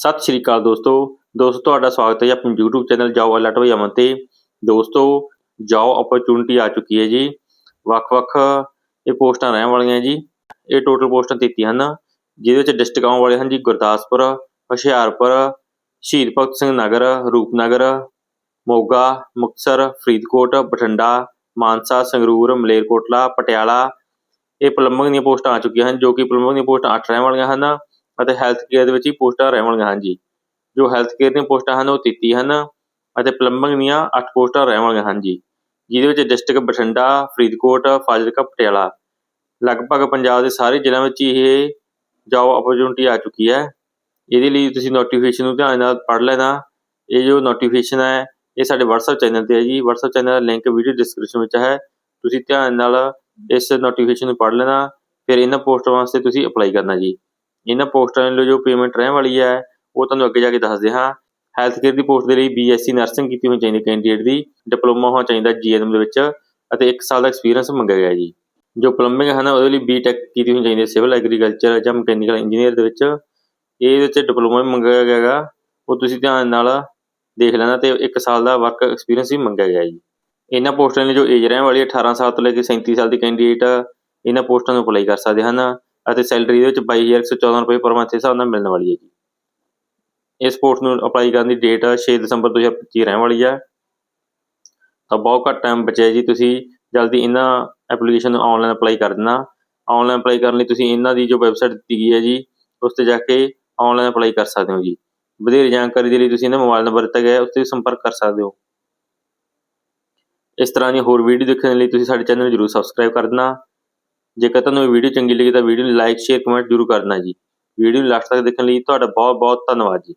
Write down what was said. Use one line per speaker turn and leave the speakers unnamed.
ਸਤਿ ਸ਼੍ਰੀ ਅਕਾਲ ਦੋਸਤੋ। ਦੋਸਤੋ, ਤੁਹਾਡਾ ਸਵਾਗਤ ਹੈ ਜੀ ਆਪਣੇ YouTube ਚੈਨਲ ਜਾਓ ਅਲਰਟ ਹੋਈ ਅਮਨ ਤੇ। ਦੋਸਤੋ, ਜਾਓ ਓਪਰਚੁਨਿਟੀ ਆ ਚੁੱਕੀ ਹੈ ਜੀ। ਵੱਖ-ਵੱਖ ਇਹ ਪੋਸਟਾਂ ਰਹਿਣ ਵਾਲੀਆਂ ਜੀ। ਇਹ ਟੋਟਲ ਪੋਸਟਾਂ 33 ਹਨ, ਜਿਹਦੇ ਵਿੱਚ ਡਿਸਟ੍ਰਿਕਟ ਆਉਣ ਵਾਲੇ ਹਨ ਜੀ ਗੁਰਦਾਸਪੁਰ, ਹੁਸ਼ਿਆਰਪੁਰ, ਸ਼ਹੀਦ ਭਗਤ ਸਿੰਘ ਨਗਰ, ਰੂਪਨਗਰ, ਮੋਗਾ, ਮੁਕਤਸਰ, ਫਰੀਦਕੋਟ, ਬਠਿੰਡਾ, ਮਾਨਸਾ, ਸੰਗਰੂਰ, ਮਲੇਰਕੋਟਲਾ, ਪਟਿਆਲਾ। ਇਹ ਪਲੰਬਿੰਗ ਦੀਆਂ ਪੋਸਟਾਂ ਆ ਚੁੱਕੀਆਂ ਹਨ, ਜੋ ਕਿ ਪਲੰਬਿੰਗ ਦੀਆਂ ਪੋਸਟਾਂ 8 ਰਹਿਣ ਵਾਲੀਆਂ ਹਨ। ਅਤੇ ਹੈਲਥ ਕੇਅਰ ਦੇ ਵਿੱਚ ਹੀ ਪੋਸਟਾਂ ਰਹਿਣ ਵਾਲੀਆਂ ਹਨ ਜੀ ਜੋ ਹੈਲਥ ਕੇਅਰ ਦੀਆਂ ਪੋਸਟਾਂ ਹਨ, ਉਹ 33 ਹਨ ਅਤੇ ਪਲੰਬਿੰਗ ਦੀਆਂ ਅੱਠ ਪੋਸਟਾਂ ਰਹਿਣ ਵਾਲੀਆਂ ਹਨ ਜੀ ਜਿਹਦੇ ਵਿੱਚ ਡਿਸਟ੍ਰਿਕਟ ਬਠਿੰਡਾ, ਫਰੀਦਕੋਟ, ਫਾਜ਼ਿਲਕਾ, ਪਟਿਆਲਾ। ਲਗਭਗ ਪੰਜਾਬ ਦੇ ਸਾਰੇ ਜ਼ਿਲ੍ਹਿਆਂ ਵਿੱਚ ਹੀ ਇਹ ਜੋਬ ਓਪਰਚੁਨਿਟੀ ਆ ਚੁੱਕੀ ਹੈ। ਇਹਦੇ ਲਈ ਤੁਸੀਂ ਨੋਟੀਫਿਕੇਸ਼ਨ ਨੂੰ ਧਿਆਨ ਨਾਲ ਪੜ੍ਹ ਲੈਣਾ। ਇਹ ਜੋ ਨੋਟੀਫਿਕੇਸ਼ਨ ਹੈ, ਇਹ ਸਾਡੇ WhatsApp ਚੈਨਲ ਤੇ ਹੈ ਜੀ। WhatsApp ਚੈਨਲ ਦਾ ਲਿੰਕ ਵੀਡੀਓ ਡਿਸਕ੍ਰਿਪਸ਼ਨ ਵਿੱਚ ਹੈ। ਤੁਸੀਂ ਧਿਆਨ ਨਾਲ ਇਸ ਨੋਟੀਫਿਕੇਸ਼ਨ ਨੂੰ ਪੜ੍ਹ ਲੈਣਾ। ਫਿਰ ਇਹਨਾਂ ਪੋਸਟਾਂ ਵਾਸਤੇ ਤੁਸੀਂ ਅਪਲਾਈ ਕਰਨਾ ਜੀ। ਇਹਨਾਂ ਪੋਸਟਾਂ ਲਈ ਜੋ ਪੇਮੈਂਟ ਰਹਿਣ ਵਾਲੀ ਹੈ, ਉਹ ਤੁਹਾਨੂੰ ਅੱਗੇ ਜਾ ਕੇ ਦੱਸਦੇ ਹਾਂ ਹੈਲਥ ਕੇਅਰ ਦੀ ਪੋਸਟ ਦੇ ਲਈ ਬੀਐਸਸੀ ਨਰਸਿੰਗ ਕੀਤੀ ਹੋਣੀ ਚਾਹੀਦੀ ਕੈਂਡੀਡੇਟ ਦੀ। ਡਿਪਲੋਮਾ ਹੋਣਾ ਚਾਹੀਦਾ ਜੀਐਨਐਮ ਦੇ ਵਿੱਚ ਅਤੇ 1 ਸਾਲ ਦਾ ਐਕਸਪੀਰੀਅੰਸ ਮੰਗਿਆ ਗਿਆ ਜੀ। ਜੋ ਪਲੰਬਿੰਗ ਹਨ ਉਹਦੇ ਲਈ ਬੀਟੈਕ ਕੀਤੀ ਹੋਣੀ ਚਾਹੀਦੀ ਹੈ ਸਿਵਲ ਐਗਰੀਕਲਚਰ ਜਾਂ ਮਕੈਨੀਕਲ ਇੰਜੀਨੀਅਰ ਦੇ ਵਿੱਚ। ਇਹਦੇ ਵਿੱਚ ਡਿਪਲੋਮਾ ਵੀ ਮੰਗਿਆ ਗਿਆ ਹੈਗਾ। ਉਹ ਤੁਸੀਂ ਧਿਆਨ ਨਾਲ ਦੇਖ ਲੈਣਾ ਤੇ 1 ਸਾਲ ਦਾ ਵਰਕ ਐਕਸਪੀਰੀਅੰਸ ਵੀ ਮੰਗਿਆ ਗਿਆ ਜੀ। ਇਹਨਾਂ ਪੋਸਟਾਂ ਲਈ ਜੋ ਏਜ ਰਹਿਣ ਵਾਲੀ ਹੈ 18 ਸਾਲ ਤੋਂ ਲੈ ਕੇ 37 ਸਾਲ ਦੀ ਕੈਂਡੀਡੇਟ ਇਹਨਾਂ ਪੋਸਟਾਂ ਨੂੰ ਅਪਲਾਈ ਕਰ ਸਕਦੇ ਹਨ। ਅਤੇ ਸੈਲਰੀ ਦੇ ਵਿੱਚ 22114 ਰੁਪਏ ਪਰ ਮੰਥ ਦੇ ਹਿਸਾਬ ਨਾਲ ਮਿਲਣ ਵਾਲੀ ਹੈ ਜੀ। ਇਸ ਪੋਸਟ ਨੂੰ ਅਪਲਾਈ ਕਰਨ ਦੀ ਡੇਟ 6 ਦਸੰਬਰ 2025 ਰਹਿਣ ਵਾਲੀ ਹੈ ਤਾਂ ਬਹੁਤ ਘੱਟ ਟਾਈਮ ਬਚਿਆ ਜੀ ਤੁਸੀਂ ਜਲਦੀ ਇਹਨਾਂ ਐਪਲੀਕੇਸ਼ਨ ਨੂੰ ਆਨਲਾਈਨ ਅਪਲਾਈ ਕਰ ਦੇਣਾ। ਆਨਲਾਈਨ ਅਪਲਾਈ ਕਰਨ ਲਈ ਤੁਸੀਂ ਇਹਨਾਂ ਦੀ ਜੋ ਵੈਬਸਾਈਟ ਦਿੱਤੀ ਗਈ ਹੈ ਜੀ, ਉਸ ਤੇ ਜਾ ਕੇ ਆਨਲਾਈਨ ਅਪਲਾਈ ਕਰ ਸਕਦੇ ਹੋ ਜੀ। ਵਧੇਰੇ ਜਾਣਕਾਰੀ ਦੇ ਲਈ ਤੁਸੀਂ ਇਹਨਾਂ ਮੋਬਾਈਲ ਨੰਬਰ ਦਿੱਤਾ ਗਿਆ ਹੈ, ਉਸ ਤੇ ਸੰਪਰਕ ਕਰ ਸਕਦੇ ਹੋ। ਇਸ ਤਰ੍ਹਾਂ ਦੀ ਹੋਰ ਵੀਡੀਓ ਦੇਖਣ ਲਈ ਤੁਸੀਂ ਸਾਡੇ ਚੈਨਲ ਨੂੰ ਜਰੂਰ ਸਬਸਕ੍ਰਾਈਬ ਕਰ ਦੇਣਾ। ਜੇਕਰ ਤੁਹਾਨੂੰ ਇਹ ਵੀਡੀਓ ਚੰਗੀ ਲੱਗੀ ਤਾਂ ਵੀਡੀਓ ਨੂੰ ਲਾਈਕ, ਸ਼ੇਅਰ, ਕਮੈਂਟ ਜਰੂਰ ਕਰਨਾ ਜੀ। ਵੀਡੀਓ ਨੂੰ ਲਾਸਟ ਤੱਕ ਦੇਖਣ ਲਈ ਤੁਹਾਡਾ ਬਹੁਤ ਬਹੁਤ ਧੰਨਵਾਦ ਜੀ।